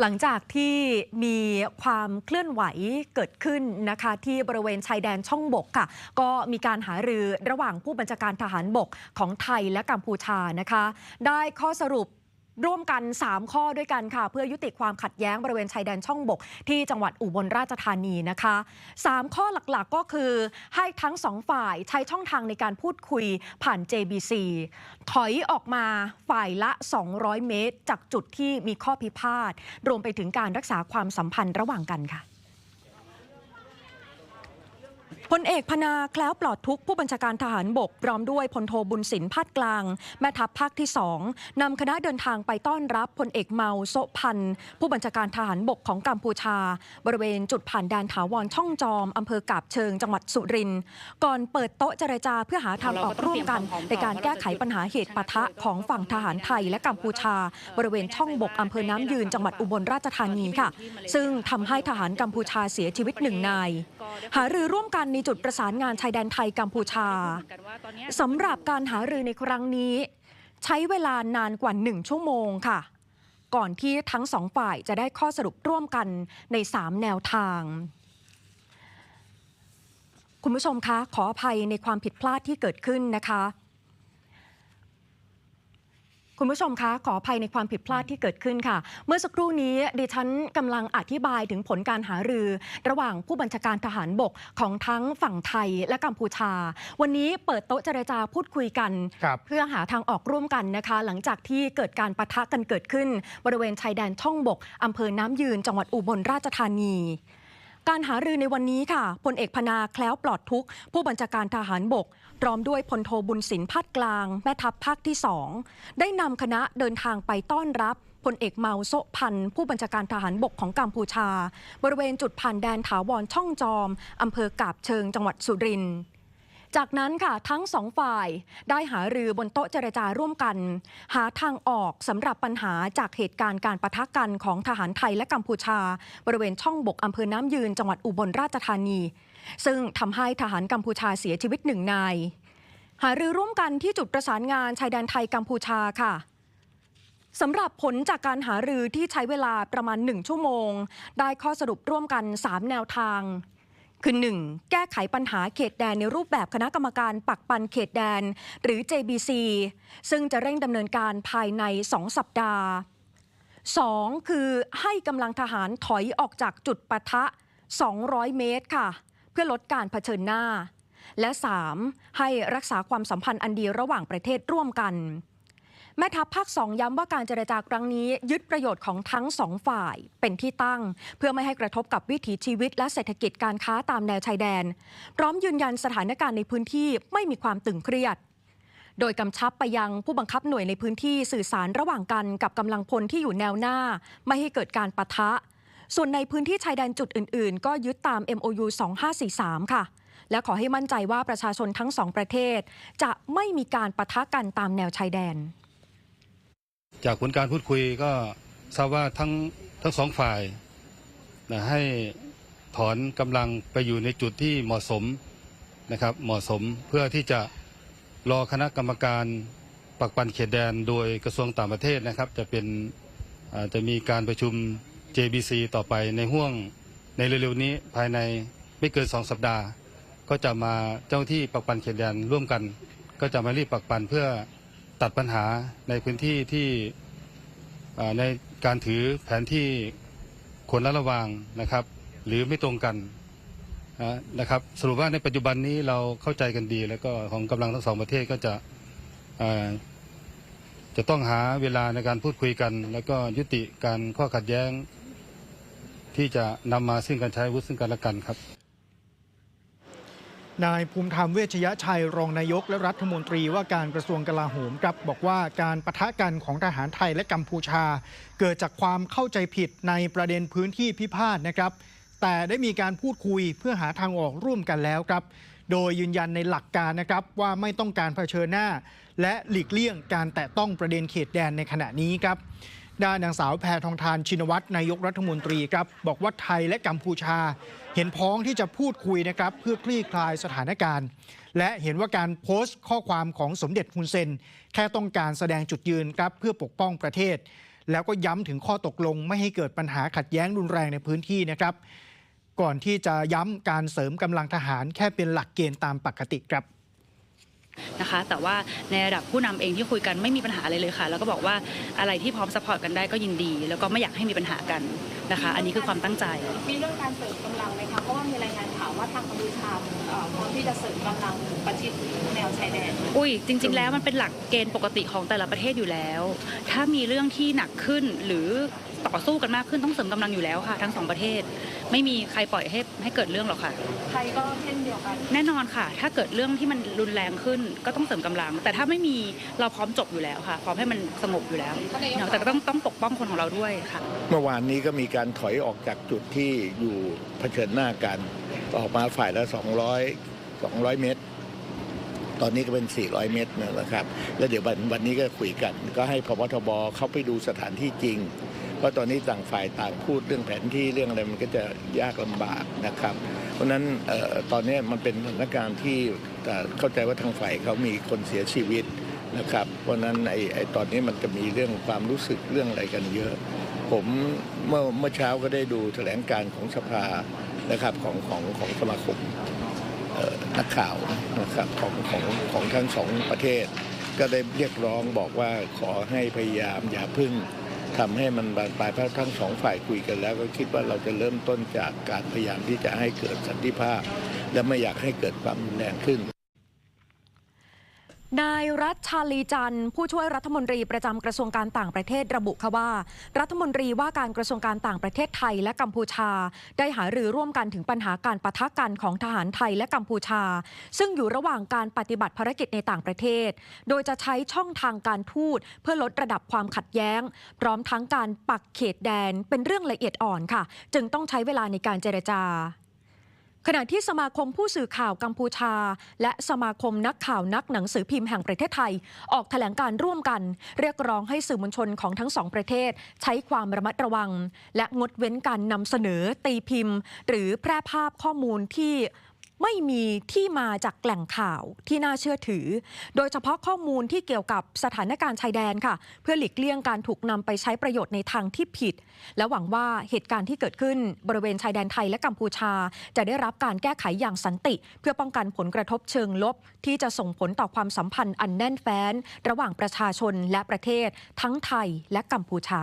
หลังจากที่มีความเคลื่อนไหวเกิดขึ้นนะคะที่บริเวณชายแดนช่องบกค่ะ ก็มีการหารือระหว่างผู้บัญชาการทหารบกของไทยและกัมพูชานะคะ ได้ข้อสรุป ร่วมกัน 3 ข้อด้วยกันค่ะ เพื่อยุติความขัดแย้งบริเวณชายแดนช่องบก ที่จังหวัดอุบลราชธานีนะคะ 3 ข้อหลักๆก็คือ ให้ทั้งสองฝ่ายใช้ช่องทางในการพูดคุยผ่าน JBC ถอยออกมาฝ่ายละ 200 เมตร จากจุดที่มีข้อพิพาท รวมไปถึงการรักษาความสัมพันธ์ระหว่างกันค่ะ พลเอกพนาแคล้วปลอดทุกผู้บัญชาการทหารบกพร้อมด้วยพลโทบุญสินพาดกลาง แม่ทัพภาคที่สองนำคณะเดินทางไปต้อนรับพลเอกเมาโซพันผู้บัญชาการทหารบกของกัมพูชา บริเวณจุดผ่านแดนถาวรช่องจอมอำเภอกาบเชิงจังหวัดสุรินทร์ก่อนเปิดโต๊ะเจรจาเพื่อหาทางออกร่วมกันในการแก้ไขปัญหาเหตุปะทะของฝั่งทหารไทยและกัมพูชา บริเวณช่องบกอำเภอน้ำยืนจังหวัดอุบลราชธานีค่ะ ซึ่งทำให้ทหารกัมพูชาเสียชีวิตหนึ่งนายหารือร่วมกันในจุดประสานงานชายแดนไทยกัมพูชาสำหรับการหารือในครั้งนี้ ใช้เวลานานกว่า1ชั่วโมงค่ะ ก่อนที่ทั้งสองฝ่ายจะได้ข้อสรุปร่วมกันใน 3 แนวทาง คุณผู้ชมคะขออภัยในความผิดพลาดที่เกิดขึ้นนะคะ คุณผู้ชมคะขออภัยในความผิดพลาดที่เกิดขึ้นค่ะ เมื่อสักครู่นี้ดิฉันกำลังอธิบายถึงผลการหารือ ระหว่างผู้บัญชาการทหารบกของทั้งฝั่งไทยและกัมพูชา วันนี้เปิดโต๊ะเจรจาพูดคุยกันครับเพื่อหาทางออกร่วมกันนะคะ หลังจากที่เกิดการปะทะกันเกิดขึ้น บริเวณชายแดนช่องบกอำเภอน้ำยืนจังหวัดอุบลราชธานี การหารือในวันนี้ค่ะพลเอกพนาแคล้วปลอดทุกผู้บัญชาการทหารบก พร้อมด้วยพลโทบุญสินพัดกลาง แม่ทัพภาคที่สองได้นำคณะเดินทางไปต้อนรับพลเอกเมาโซพันธ์ผู้บัญชาการทหารบกของกัมพูชา บริเวณจุดผ่านแดนถาวรช่องจอมอำเภอกาบเชิงจังหวัดสุรินทร์ จากนั้นค่ะทั้งสองฝ่ายได้หารือบนโต๊ะเจรจาร่วมกัน หาทางออกสำหรับปัญหาจากเหตุการณ์การปะทะกันของทหารไทยและกัมพูชา บริเวณช่องบกอำเภอน้ำยืนจังหวัดอุบลราชธานี ซึ่งทำให้ทหารกัมพูชาเสียชีวิตหนึ่งนาย หารือร่วมกันที่จุดประสานงานชายแดนไทยกัมพูชาค่ะสำหรับผลจากการหารือที่ใช้เวลาประมาณ 1 ชั่วโมง ได้ข้อสรุปร่วมกัน 3 แนวทาง คือ 1. แก้ไขปัญหาเขตแดนในรูปแบบคณะกรรมการปักปันเขตแดน หรือ JBC ซึ่งจะเร่งดำเนินการภายใน 2 สัปดาห์ 2. คือให้กำลังทหารถอยออกจากจุดปะทะ 200 เมตรค่ะ เพื่อลดการเผชิญหน้า และ 3. ให้รักษาความสัมพันธ์อันดีระหว่างประเทศร่วมกัน แม่ทัพภาคสองย้ำว่าการเจรจาครั้งนี้ยึดประโยชน์ของทั้งสองฝ่ายเป็นที่ตั้ง เพื่อไม่ให้กระทบกับวิถีชีวิตและเศรษฐกิจการค้าตามแนวชายแดน พร้อมยืนยันสถานการณ์ในพื้นที่ไม่มีความตึงเครียด โดยกำชับไปยังผู้บังคับหน่วยในพื้นที่สื่อสารระหว่างกันกับกำลังพลที่อยู่แนวหน้า ไม่ให้เกิดการปะทะ ส่วนในพื้นที่ชายแดนจุดอื่น ๆ ก็ยึดตาม MOU 2543 ค่ะและขอให้มั่นใจว่าประชาชนทั้งสองประเทศ จะไม่มีการปะทะกันตามแนวชายแดน จากผลการพูดคุยก็ทราบว่าทั้งทั้งสองฝ่ายนะให้ถอนกำลังไปอยู่ในจุดที่เหมาะสมนะครับเหมาะสมเพื่อที่จะรอคณะกรรมการปักปันเขตแดนโดยกระทรวงต่างประเทศนะครับ จะเป็นจะมีการประชุม JBC ต่อไปในห่วงในเร็วๆนี้ภายในไม่เกินสองสัปดาห์ ก็จะมาเจ้าหน้าที่ปักปันเขตแดนร่วมกัน ก็จะมารีบปักปันเพื่อ ตัดปัญหาในพื้นที่ที่ในการถือแผนที่คนละระวางนะครับ หรือไม่ตรงกันนะครับสรุปว่าในปัจจุบันนี้เราเข้าใจกันดี แล้วก็ของกำลังทั้งสองประเทศก็จะจะต้องหาเวลาในการพูดคุยกัน แล้วก็ยุติการข้อขัดแย้ง ที่จะนำมาซึ่งการใช้วุธซึ่งกันและกันครับ นายภูมิธรรมเวชยชัยรองนายก และรัฐมนตรีว่าการกระทรวงกลาโหมครับบอกว่าการปะทะกันของทหารไทยและกัมพูชา เกิดจากความเข้าใจผิดในประเด็นพื้นที่พิพาทนะครับ แต่ได้มีการพูดคุยเพื่อหาทางออกร่วมกันแล้วครับ โดยยืนยันในหลักการนะครับว่าไม่ต้องการเผชิญหน้า และหลีกเลี่ยงการแตะต้องประเด็นเขตแดนในขณะนี้ครับ ด้านนางสาวแพทองทานชินวัตรนายกรัฐมนตรีครับบอกว่าไทยและกัมพูชา เห็นพ้องที่จะพูดคุยนะครับเพื่อคลี่คลายสถานการณ์ และเห็นว่าการโพสต์ข้อความของสมเด็จฮุนเซน แค่ต้องการแสดงจุดยืนครับเพื่อปกป้องประเทศ แล้วก็ย้ำถึงข้อตกลงไม่ให้เกิดปัญหาขัดแย้งรุนแรงในพื้นที่นะครับ ก่อนที่จะย้ำการเสริมกำลังทหารแค่เป็นหลักเกณฑ์ตามปกติครับ นะคะ แต่ว่าในระดับผู้นำเองที่คุยกันไม่มีปัญหาอะไรเลยค่ะ แล้วก็บอกว่าอะไรที่พร้อมสปอร์ตกันได้ก็ยินดี แล้วก็ไม่อยากให้มีปัญหากันนะคะ อันนี้คือความตั้งใจ มีเรื่องการเสริมกำลังไหมคะเพราะว่ามีรายงานข่าวว่าทางกัมพูชาเอ่อพร้อมที่จะเสริมกำลังประชิดแนวชายแดนอุ้ยจริง ๆ แล้วมันเป็นหลักเกณฑ์ปกติของแต่ละประเทศอยู่แล้ว ถ้ามีเรื่องที่หนักขึ้นหรือ ต่อสู้กันมากขึ้นต้องเสริมกำลังอยู่แล้วค่ะ ทั้งสองประเทศ ไม่มีใครปล่อยให้ให้เกิดเรื่องหรอกค่ะไทยก็เช่นเดียวกัน แน่นอนค่ะ ถ้าเกิดเรื่องที่มันรุนแรงขึ้นก็ต้องเสริมกำลัง แต่ถ้าไม่มีเราพร้อมจบอยู่แล้วค่ะ พร้อมให้มันสงบอยู่แล้วเนาะแต่ก็ต้องต้องปกป้องคนของเราด้วยค่ะ เมื่อวานนี้ก็มีการถอยออกจากจุดที่อยู่เผชิญหน้ากัน ออกมาฝ่ายละ 200 200 เมตร ตอนนี้ก็เป็น 400 เมตรนะครับ แล้วเดี๋ยววันวันนี้ก็คุยกัน ก็ให้พบทบเข้าไปดูสถานที่จริง เพราะตอนนี้ต่างฝ่ายต่างพูดเรื่องแผนที่เรื่องอะไรมันก็จะยากลำบากนะครับ เพราะฉะนั้นออตอนนี้มันเป็นสถานการณ์ที่เข้าใจว่าทางฝ่ายเขามีคนเสียชีวิตนะครับ เพราะนั้นไอ้ไอตอนนี้มันจะมีเรื่องความรู้สึกเรื่องอะไรกันเยอะ ผมเมื่อเมื่อเช้าก็ได้ดูแถลงการของสภานะครับของของของสมาคมนักข่าวนะครับของของของทั้งสองประเทศ ก็ได้เรียกร้องบอกว่าขอให้พยายามอย่าพึ่ง ทำให้มันบานปลายเพราะทั้งสองฝ่ายคุยกันแล้ว ก็คิดว่าเราจะเริ่มต้นจากการพยายามที่จะให้เกิดสันติภาพ และไม่อยากให้เกิดความรุนแรงขึ้น นายรัชชาลีจันทร์ผู้ช่วยรัฐมนตรีประจำกระทรวงการต่างประเทศระบุค่ะว่า รัฐมนตรีว่าการกระทรวงการต่างประเทศไทยและกัมพูชา ได้หารือร่วมกันถึงปัญหาการปะทะกันของทหารไทยและกัมพูชา ซึ่งอยู่ระหว่างการปฏิบัติภารกิจในต่างประเทศ โดยจะใช้ช่องทางการทูตเพื่อลดระดับความขัดแย้ง พร้อมทั้งการปักเขตแดนเป็นเรื่องละเอียดอ่อนค่ะ จึงต้องใช้เวลาในการเจรจา ขณะที่สมาคมผู้สื่อข่าวกัมพูชา และสมาคมนักข่าวนักหนังสือพิมพ์แห่งประเทศไทย ออกแถลงการร่วมกัน เรียกร้องให้สื่อมวลชนของทั้งสองประเทศ ใช้ความระมัดระวัง และงดเว้นการนำเสนอตีพิมพ์ หรือแพร่ภาพข้อมูลที่ ไม่มีที่มาจากแหล่งข่าวที่น่าเชื่อถือ โดยเฉพาะข้อมูลที่เกี่ยวกับสถานการณ์ชายแดนค่ะ เพื่อหลีกเลี่ยงการถูกนำไปใช้ประโยชน์ในทางที่ผิด และหวังว่าเหตุการณ์ที่เกิดขึ้นบริเวณชายแดนไทยและกัมพูชา จะได้รับการแก้ไขอย่างสันติ เพื่อป้องกันผลกระทบเชิงลบ ที่จะส่งผลต่อความสัมพันธ์อันแน่นแฟ้น ระหว่างประชาชนและประเทศ ทั้งไทยและกัมพูชา